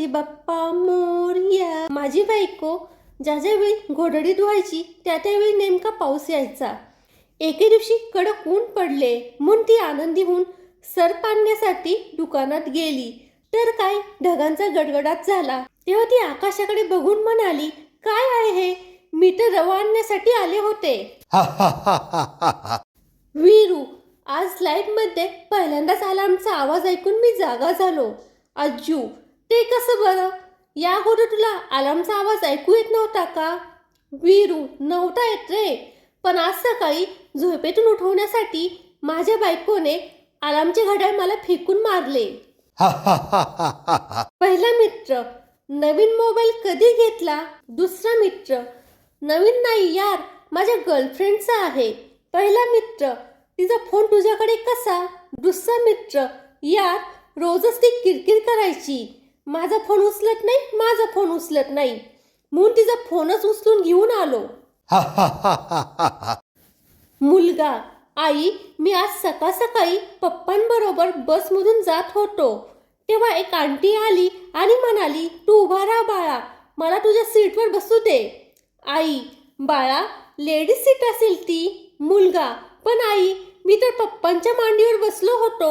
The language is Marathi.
गणपती बाप्पा मोरया. माझी बायको ज्या ज्यावेळी घोडडी धुवायची त्या त्यावेळी नेमका पाऊस यायचा. एके दिवशी कडक ऊन पडले. म्हणून ती आनंदी होऊन सर पाडण्यासाठी दुकानात गेली. तर काय? ढगांचा गडगडाट झाला. तेव्हा ती आकाशाकडे बघून म्हणाली काय आहे हे? मी तर रवा आणण्यासाठी आले होते. वीरू आज लाईटमध्ये पहिल्यांदाच अलार्मचा आवाज ऐकून मी जागा झालो. अज्जू ते कसं बरं? या अगोदर तुला अलार्मचा आवाज ऐकू येत नव्हता का? वीरू नव्हता येत रे. पण आज सकाळी झोपेतून उठवण्यासाठी माझ्या बायकोने अलार्मचे घड्याळ मला फेकून मारले. पहिला मित्र. नवीन मोबाईल कधी घेतला? दुसरा मित्र. नवीन नाही यार माझ्या गर्लफ्रेंडचा आहे. पहिला मित्र. तिचा फोन तुझ्याकडे कसा? दुसरा मित्र. यार रोजच ती किरकिर करायची. माझा फोन उचलत नाही माझा फोन उचलत नाही. म्हणून तिचा फोनच उचलून घेऊन आलो. मुलगा आई मी आज सकाळ सकाळी पप्पांबरोबर बसमधून जात होतो. तेव्हा एक आंटी आली आणि म्हणाली तू उभा राहा बाळा मला तुझ्या सीटवर बसू दे. आई बाळा लेडीज सीट असेल ती. मुलगा पण आई मी तर पप्पांच्या मांडीवर बसलो होतो.